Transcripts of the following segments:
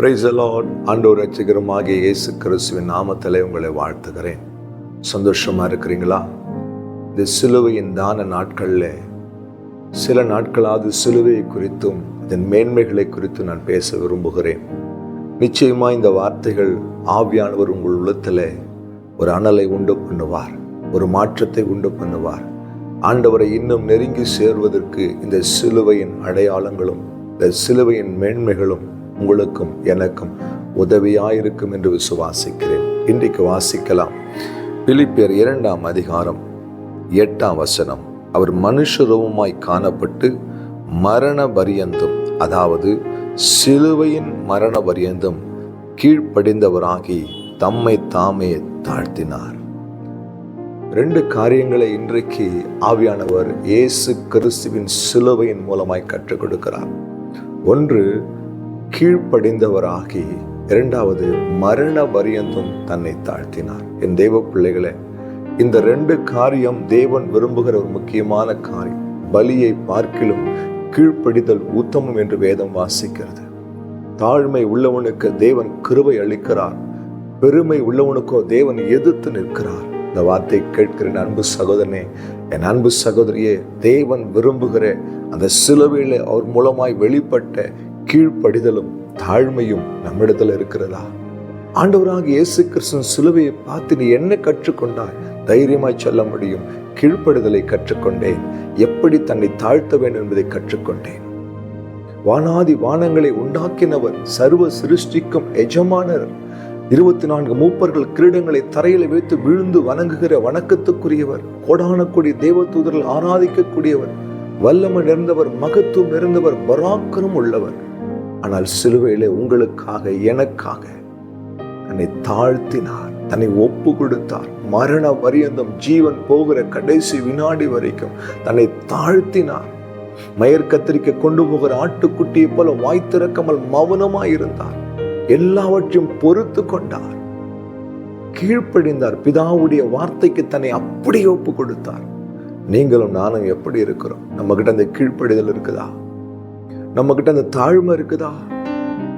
Price allot ஆண்டவர் ரட்சகரமாகிய இயேசு கிறிஸ்துவின் நாமத்தில் உங்களை வாழ்த்துகிறேன். சந்தோஷமாக இருக்கிறீங்களா? இந்த சிலுவையின் தான நாட்களில் சில நாட்களாவது சிலுவையை குறித்தும் இதன் மேன்மைகளை குறித்தும் நான் பேச விரும்புகிறேன். நிச்சயமாக இந்த வார்த்தைகள் ஆவியானவர் உங்கள் உள்ளத்தில் ஒரு அனலை உண்டு பண்ணுவார் ஒரு மாற்றத்தை உண்டு பண்ணுவார். ஆண்டவரை இன்னும் நெருங்கி சேர்வதற்கு இந்த சிலுவையின் அடையாளங்களும் இந்த சிலுவையின் மேன்மைகளும் உங்களுக்கும் எனக்கும் உதவியாயிருக்கும் என்று விசுவாசிக்கிறேன். இன்றைக்கு வாசிக்கலாம். பிலிப்பியர் இரண்டாம் அதிகாரம் எட்டாம் வசனம். அவர் மனுஷரூபமாய் காணப்பட்டு மரண பரியந்தம் அதாவது சிலுவையின் மரண பரியந்தம் கீழ்ப்படிந்தவராகி தம்மை தாமே தாழ்த்தினார். ரெண்டு காரியங்களை இன்றைக்கு ஆவியானவர் இயேசு கிறிஸ்துவின் சிலுவையின் மூலமாய் கற்றுக் கொடுக்கிறார். ஒன்று கீழ்ப்படிந்தவராகி இரண்டாவது மரண பரியந்தும் தன்னை தாழ்த்தினார். என் தெய்வ பிள்ளைகளே இந்த ரெண்டு காரியம் தேவன் விரும்புகிற ஒரு முக்கியமான காரியம். பலியை பார்க்கிலும் கீழ்ப்படிதல் உத்தமம் என்று வேதம் வாசிக்கிறது. தாழ்மை உள்ளவனுக்கு தேவன் கிருவை அளிக்கிறார். பெருமை உள்ளவனுக்கோ தேவன் எதிர்த்து நிற்கிறார். இந்த வார்த்தை கேட்கிற அன்பு சகோதரனே என் அன்பு சகோதரியே தேவன் விரும்புகிற அந்த சிலுவையில் அவர் மூலமாய் வெளிப்பட்ட கீழ்ப்படிதலும் தாழ்மையும் நம்மிடத்தில் இருக்கிறதா? ஆண்டவராக இயேசு கிறிஸ்துவின் சிலுவையை பார்த்து நீ என்ன கற்றுக்கொண்டாய்? தைரியமாய் சொல்ல முடியும். கீழ்ப்படுதலை கற்றுக்கொண்டேன். எப்படி தன்னை தாழ்த்த வேண்டும் என்பதை கற்றுக்கொண்டேன். வானாதி வானங்களை உண்டாக்கினவர் சர்வ சிருஷ்டிக்கும் எஜமானர். இருபத்தி நான்கு மூப்பர்கள் கிரீடங்களை தரையில் வைத்து விழுந்து வணங்குகிற வணக்கத்துக்குரியவர். கோடான கொடி தேவதூதர்கள் ஆராதிக்கக்கூடியவர். வல்லமை நிறைந்தவர் மகத்துவம் நிறைந்தவர் பராக்கரம் உள்ளவர். ஆனால் சிலுவையிலே உங்களுக்காக எனக்காக தன்னை தாழ்த்தினார் தன்னை ஒப்பு கொடுத்தார். மரண பரியந்தம் ஜீவன் போகிற கடைசி வினாடி வரைக்கும் தன்னை தாழ்த்தினார். மயற்கத்திரிக்க கொண்டு போகிற ஆட்டுக்குட்டியை போல வாய் திறக்காமல் மௌனமாய் இருந்தார். எல்லாவற்றையும் பொறுத்து கொண்டார். கீழ்ப்படிந்தார். பிதாவுடைய வார்த்தைக்கு தன்னை அப்படியே ஒப்பு கொடுத்தார். நீங்களும் நானும் எப்படி இருக்கிறோம்? நம்ம கிட்ட அந்த கீழ்ப்படிதல் இருக்குதா? நம்ம கிட்ட அந்த தாழ்மை இருக்குதா?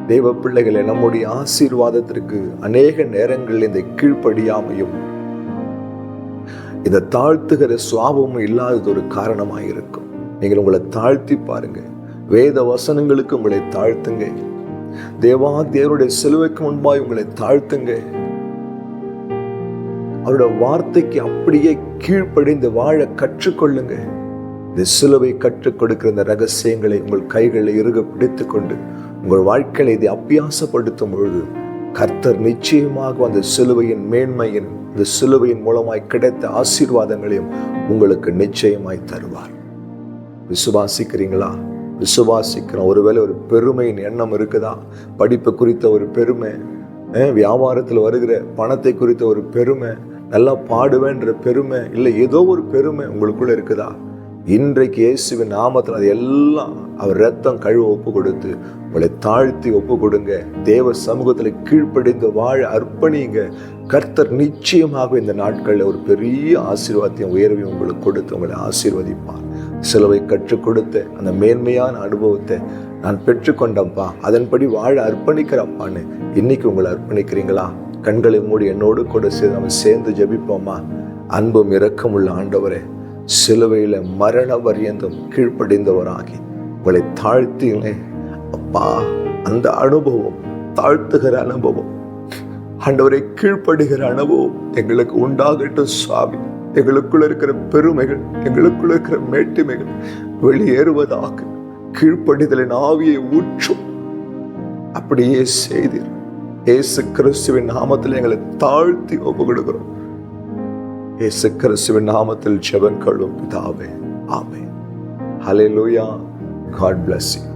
தெய்வ பிள்ளைகளை நம்முடைய ஆசீர்வாதத்திற்கு அநேக நேரங்களில் இந்த கீழ்ப்படியாமையும் இந்த தாழ்த்துகிற சுவாபமும் இல்லாதது ஒரு காரணமாக இருக்கும் நீங்கள் உங்களை தாழ்த்தி பாருங்க. வேத வசனங்களுக்கு உங்களை தாழ்த்துங்க. தேவா தேவனுடைய சிலுவைக்கு முன்பாய் உங்களை தாழ்த்துங்க. அவருடைய வார்த்தைக்கு அப்படியே கீழ்ப்படிந்து வாழ கற்றுக்கொள்ளுங்க. இந்த சிலுவை கற்றுக் கொடுக்கிற இந்த ரகசியங்களை உங்கள் கைகளில் இறுக பிடித்து கொண்டு உங்கள் வாழ்க்கையில இதை அபியாசப்படுத்தும் பொழுது கர்த்தர் நிச்சயமாக அந்த சிலுவையின் மேன்மையின் இந்த சிலுவையின் மூலமாய் கிடைத்த ஆசீர்வாதங்களையும் உங்களுக்கு நிச்சயமாய் தருவார். விசுவாசிக்கிறீங்களா? விசுவாசிக்கிறோம் ஒருவேளை ஒரு பெருமையின் எண்ணம் இருக்குதா? படிப்பு குறித்த ஒரு பெருமை வியாபாரத்தில் வருகிற பணத்தை குறித்த ஒரு பெருமை நல்லா பாடுவேன்ற பெருமை இல்லை ஏதோ ஒரு பெருமை உங்களுக்குள்ள இருக்குதா? இன்றைக்கு இயேசுவின் நாமத்தில் அது எல்லாம் அவர் ரத்தம் கழுவ ஒப்பு கொடுத்து உங்களை தாழ்த்தி ஒப்பு கொடுங்க தேவ சமூகத்தில் கீழ்ப்படிந்து வாழ அர்ப்பணிங்க. கர்த்தர் நிச்சயமாக இந்த நாட்களில் ஒரு பெரிய ஆசீர்வாதத்தையும் உயர்வையும் உங்களுக்கு கொடுத்து உங்களை ஆசீர்வதிப்பார். சிலவை கற்றுக் கொடுத்த அந்த மேன்மையான அனுபவத்தை நான் பெற்றுக்கொண்டப்பா அதன்படி வாழ அர்ப்பணிக்கிறப்பான்னு இன்னைக்கு உங்களை அர்ப்பணிக்கிறீங்களா? கண்களை மூடி என்னோடு கூட சேர்ந்து நம்ம சேர்ந்து ஜபிப்போமா அன்பும் இரக்கம் உள்ள ஆண்டவரே சிலுவையில் மரண பரியந்தம் கீழ்ப்படிந்தவராகி உங்களை தாழ்த்திங்களே அப்பா அந்த அனுபவம் தாழ்த்துகிற அனுபவம். ஆண்டவரை கீழ்ப்படுகிற அனுபவம் எங்களுக்கு உண்டாகட்டும் சுவாமி. எங்களுக்குள்ள இருக்கிற பெருமைகள் எங்களுக்குள்ள இருக்கிற மேட்டுமைகள் வெளியேறுவதாக கீழ்ப்படிதலின் ஆவியை ஊற்றும். அப்படியே செய்தீர். ஏசு கிறிஸ்துவின் நாமத்தில் எங்களை தாழ்த்தி ஒப்பு கொடுக்கிறோம் യേശു ക്രിസ്തുവിൻ നാമത്തിൽ ജപം കൊള്ളും പിതാവേ ആമേ ഹലേ ലൂയ ഗോഡ് ബ്ലസ് യു